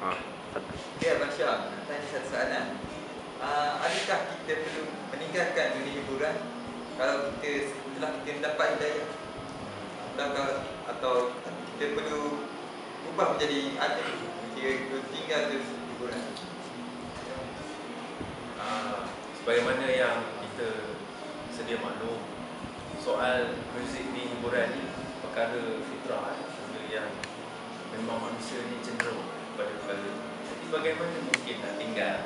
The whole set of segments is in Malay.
Ha. Ya, Masya, nak tanya satu soalan. Uh, adakah kita perlu meninggalkan dunia hiburan kalau kita setelah kita mendapat hidayah? Atau, atau kita perlu ubah menjadi adil jika tinggal terus hiburan? Uh, sebagaimana yang kita sedia maklum soal muzik ni hiburan ni perkara fitrah benda yang memang manusia ni cenderung pada perkara jadi bagaimana mungkin nak tinggal?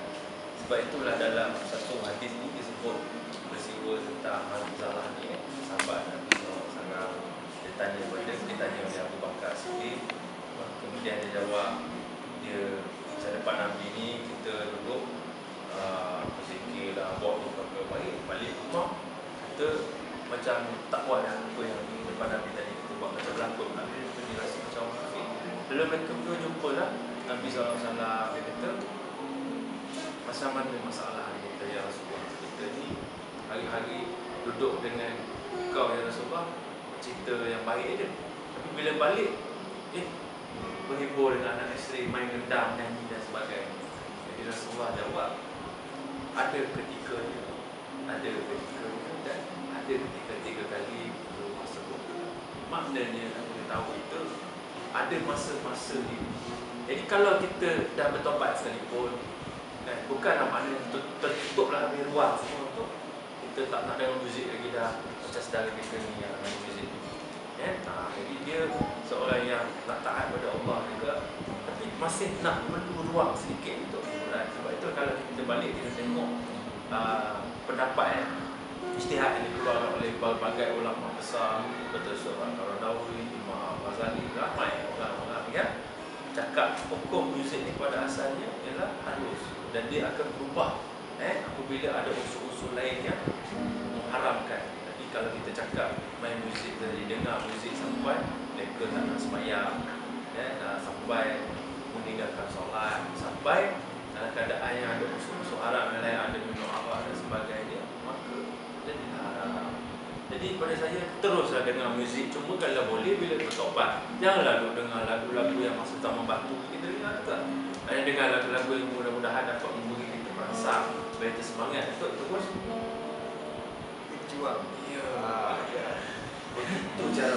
Sebab itulah dalam satu hadis ni disebut peristiwa tentang Hamzah ni eh, sahabat Nabi SAW. Dia tanya pada dia tanya oleh Abu Bakar Siddiq. Kemudian dia jawab dia saya depan Nabi ni kita duduk uh, berzikir lah buat beberapa baik balik rumah. Kita macam tak buat dah apa yang depan Nabi tadi kita buat macam berlakon. Nabi dia rasa macam Lalu mereka berdua jumpa lah Nabi SAW dia kata Macam mana masalah dia kata Ya Rasulullah? Kita ni hari-hari duduk dengan kau Ya Rasulullah Cerita yang baik je Tapi bila balik Eh Berhibur dengan anak isteri Main gendam, nyanyi dan sebagainya. Jadi Rasulullah jawab Ada ketikanya Ada ketikanya Dan ada ketika tiga kali sebut. Maknanya kita tahu itu ada masa-masa ni. Jadi kalau kita dah bertobat sekalipun, kan, bukanlah maknanya tertutuplah lebih luas semua tu. Kita tak nak dengar muzik lagi dah macam saudara kita ni yang main muzik. Ya, nah, jadi dia seorang yang nak taat pada Allah juga, tapi masih nak perlu ruang sedikit untuk hiburan. Sebab itu kalau kita balik kita tengok uh, pendapat eh, Istihad yang dikeluarkan oleh berbagai ulama besar Betul seorang Qaradawi, Imam Ghazali Ramai orang-orang yang Cakap hukum muzik ni pada asalnya Ialah halus Dan dia akan berubah eh, Apabila ada usul-usul lain yang Mengharamkan. Jadi kalau kita cakap Main muzik tadi Dengar muzik sampai Mereka tak nak semayang eh, Sampai Meninggalkan solat Sampai Dalam keadaan yang ada usul-usul haram Yang lain ada minum arak dan sebagainya Maka jadi haram. Jadi pada saya teruslah dengar muzik cuma kalau boleh bila bertobat janganlah duk dengar lagu-lagu yang maksud tak membantu kita dengar tak. Hanya dengar lagu-lagu yang mudah-mudahan dapat memberi kita supaya kita semangat untuk terus Berjuang. Ya. ya. Begitu cara